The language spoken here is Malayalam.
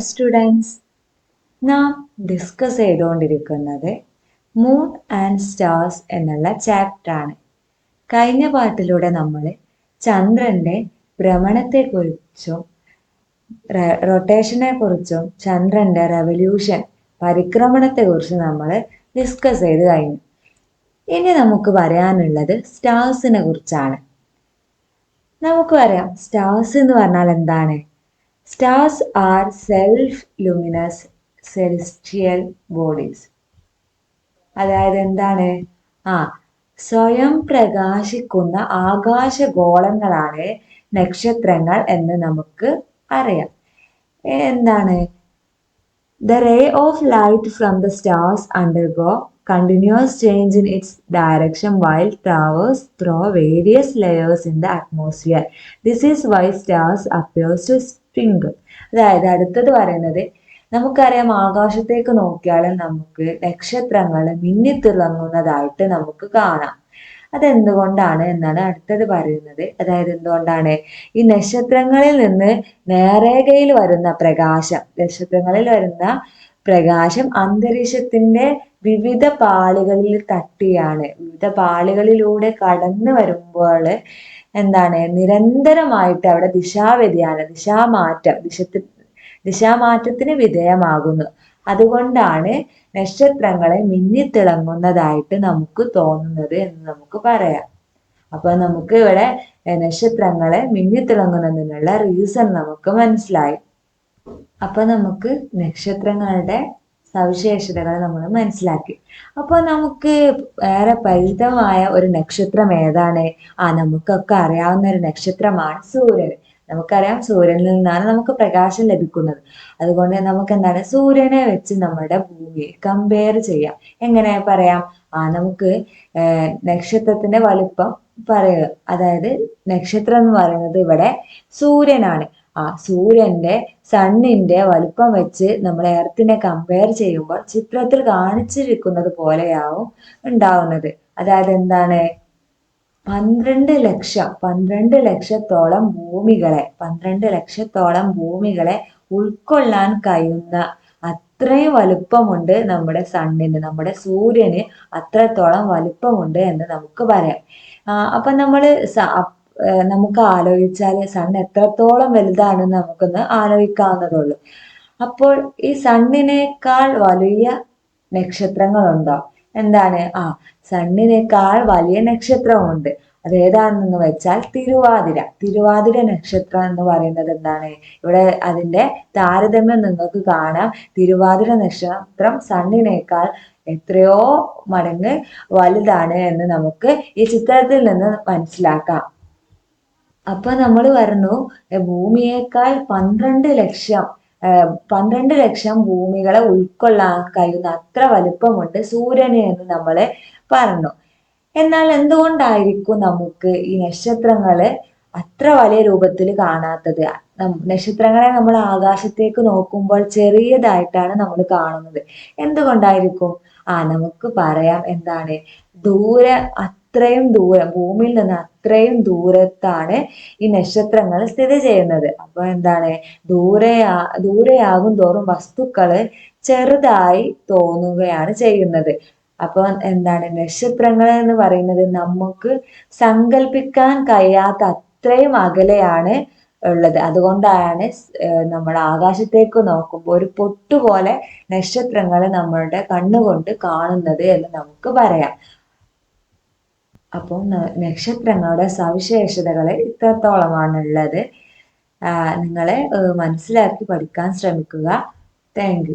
സ്റ്റുഡൻസ് നാം ഡിസ്കസ് ചെയ്തുകൊണ്ടിരിക്കുന്നത് മൂൺ ആൻഡ് സ്റ്റാർസ് എന്നുള്ള ചാപ്റ്ററാണ് കഴിഞ്ഞ പാട്ടിലൂടെ നമ്മൾ ചന്ദ്രന്റെ ഭ്രമണത്തെക്കുറിച്ചും റൊട്ടേഷനെ കുറിച്ചും ചന്ദ്രന്റെ റെവല്യൂഷൻ പരിക്രമണത്തെക്കുറിച്ചും നമ്മൾ ഡിസ്കസ് ചെയ്ത് കഴിഞ്ഞു. ഇനി നമുക്ക് പറയാനുള്ളത് സ്റ്റാർസിനെ കുറിച്ചാണ്. നമുക്ക് പറയാം സ്റ്റാർസ് എന്ന് പറഞ്ഞാൽ എന്താണ്? Stars are self-luminous celestial bodies. അതായത് എന്താണ്? ആ സ്വയം പ്രകാശിക്കുന്ന ആകാശഗോളങ്ങളാണ് നക്ഷത്രങ്ങൾ എന്ന് നമുക്ക് അറിയാം. എന്താണ്? The ray of light from the stars undergo continuous change in its direction while traverse through various layers in the atmosphere. This is why stars appears to twinkle. അതായത് അടുത്തത് പറയുന്നത് നമുക്കറിയാം ആകാശത്തേക്ക് നോക്കിയാൽ നമുക്ക് നക്ഷത്രങ്ങൾ മിന്നിത്തിളങ്ങുന്നതായിട്ട് നമുക്ക് കാണാം അതെന്തുകൊണ്ടാണ് എന്നാണ് അടുത്തത് പറയുന്നത് അതായത് എന്തുകൊണ്ടാണ് ഈ നക്ഷത്രങ്ങളിൽ നിന്ന് നേരേഖയിൽ വരുന്ന പ്രകാശം നക്ഷത്രങ്ങളിൽ വരുന്ന പ്രകാശം അന്തരീക്ഷത്തിന്റെ വിവിധ പാളികളിൽ തട്ടിയാണ്. വിവിധ പാളികളിലൂടെ കടന്നു വരുമ്പോൾ എന്താണ്? നിരന്തരമായിട്ട് അവിടെ ദിശാവ്യതിയാനം ദിശാമാറ്റം ദിശ ദിശാമാറ്റത്തിന് വിധേയമാകുന്നു. അതുകൊണ്ടാണ് നക്ഷത്രങ്ങളെ മിന്നിത്തിളങ്ങുന്നതായിട്ട് നമുക്ക് തോന്നുന്നത് എന്ന് നമുക്ക് പറയാം. അപ്പൊ നമുക്ക് ഇവിടെ നക്ഷത്രങ്ങളെ മിന്നിത്തിളങ്ങുന്നതിനുള്ള റീസൺ നമുക്ക് മനസ്സിലായി. അപ്പൊ നമുക്ക് നക്ഷത്രങ്ങളുടെ സവിശേഷതകൾ നമ്മൾ മനസ്സിലാക്കി. അപ്പോൾ നമുക്ക് ഏറെ പരിചിതമായ ഒരു നക്ഷത്രം ഏതാണ്? ആ നമുക്കൊക്കെ അറിയാവുന്ന ഒരു നക്ഷത്രമാണ് സൂര്യൻ. നമുക്കറിയാം സൂര്യനിൽ നിന്നാണ് നമുക്ക് പ്രകാശം ലഭിക്കുന്നത്. അതുകൊണ്ട് നമുക്ക് എന്താണ്? സൂര്യനെ വെച്ച് നമ്മുടെ ഭൂമിയെ കമ്പയർ ചെയ്യാം. എങ്ങനെ പറയാം? ആ നമുക്ക് നക്ഷത്രത്തിന്റെ വലുപ്പം പറയുക അതായത് നക്ഷത്രം എന്ന് പറയുന്നത് ഇവിടെ സൂര്യനാണ്. ആ സൂര്യന്റെ സണ്ണിന്റെ വലുപ്പം വെച്ച് നമ്മൾ എർത്തിനെ കമ്പയർ ചെയ്യുമ്പോൾ ചിത്രത്തിൽ കാണിച്ചിരിക്കുന്നത് പോലെയാവും ഉണ്ടാവുന്നത്. അതായത് എന്താണ്? പന്ത്രണ്ട് ലക്ഷം പന്ത്രണ്ട് ലക്ഷത്തോളം ഭൂമികളെ പന്ത്രണ്ട് ലക്ഷത്തോളം ഭൂമികളെ ഉൾക്കൊള്ളാൻ കഴിയുന്ന അത്രയും വലുപ്പമുണ്ട് നമ്മുടെ സണ്ണിന് നമ്മുടെ സൂര്യന് അത്രത്തോളം വലുപ്പമുണ്ട് എന്ന് നമുക്ക് പറയാം. അപ്പൊ നമ്മൾ നമുക്ക് ആലോചിച്ചാൽ സൺ എത്രത്തോളം വലുതാണെന്ന് നമുക്കൊന്ന് ആലോചിക്കാവുന്നതുള്ളൂ അപ്പോൾ ഈ സണ്ണിനേക്കാൾ വലിയ നക്ഷത്രങ്ങളുണ്ടോ? എന്താണ്? ആ സണ്ണിനേക്കാൾ വലിയ നക്ഷത്രമുണ്ട്. അതേതാണെന്ന് വെച്ചാൽ തിരുവാതിര. തിരുവാതിര നക്ഷത്രം എന്ന് പറയുന്നത് എന്താണ്? ഇവിടെ അതിന്റെ താരതമ്യം നിങ്ങൾക്ക് കാണാം. തിരുവാതിര നക്ഷത്രം സണ്ണിനേക്കാൾ എത്രയോ മടങ്ങ് വലുതാണ് എന്ന് നമുക്ക് ഈ ചിത്രത്തിൽ നിന്ന് മനസ്സിലാക്കാം. അപ്പൊ നമ്മൾ പറഞ്ഞു ഭൂമിയേക്കാൾ പന്ത്രണ്ട് ലക്ഷം പന്ത്രണ്ട് ലക്ഷം ഭൂമികളെ ഉൾക്കൊള്ളാൻ കഴിയുന്ന അത്ര വലുപ്പമുണ്ട് സൂര്യന് എന്ന് നമ്മൾ പറഞ്ഞു. എന്നാൽ എന്തുകൊണ്ടായിരിക്കും നമുക്ക് ഈ നക്ഷത്രങ്ങൾ അത്ര വലിയ രൂപത്തിൽ കാണാത്തത്? നക്ഷത്രങ്ങളെ നമ്മൾ ആകാശത്തേക്ക് നോക്കുമ്പോൾ ചെറിയതായിട്ടാണ് നമ്മൾ കാണുന്നത്. എന്തുകൊണ്ടായിരിക്കും? ആ നമുക്ക് പറയാം എന്താണ്? ദൂരെ അത്രയും ദൂരം ഭൂമിയിൽ നിന്ന് അത്രയും ദൂരത്താണ് ഈ നക്ഷത്രങ്ങൾ സ്ഥിതി ചെയ്യുന്നത്. അപ്പൊ എന്താണ്? ദൂരെയാ ദൂരെയാകും തോറും വസ്തുക്കൾ ചെറുതായി തോന്നുകയാണ് ചെയ്യുന്നത്. അപ്പൊ എന്താണ്? നക്ഷത്രങ്ങൾ എന്ന് പറയുന്നത് നമുക്ക് സങ്കല്പിക്കാൻ കഴിയാത്ത അത്രയും അകലെയാണ് ഉള്ളത്. അതുകൊണ്ടാണ് നമ്മൾ ആകാശത്തേക്ക് നോക്കുമ്പോൾ ഒരു പൊട്ടുപോലെ നക്ഷത്രങ്ങൾ നമ്മളുടെ കണ്ണുകൊണ്ട് കാണുന്നത് എന്ന് നമുക്ക് പറയാം. അപ്പോൾ നക്ഷത്രങ്ങളുടെ സവിശേഷതകൾ ഇത്രത്തോളമാണുള്ളത്. നിങ്ങളെ മനസ്സിലാക്കി പഠിക്കാൻ ശ്രമിക്കുക. താങ്ക്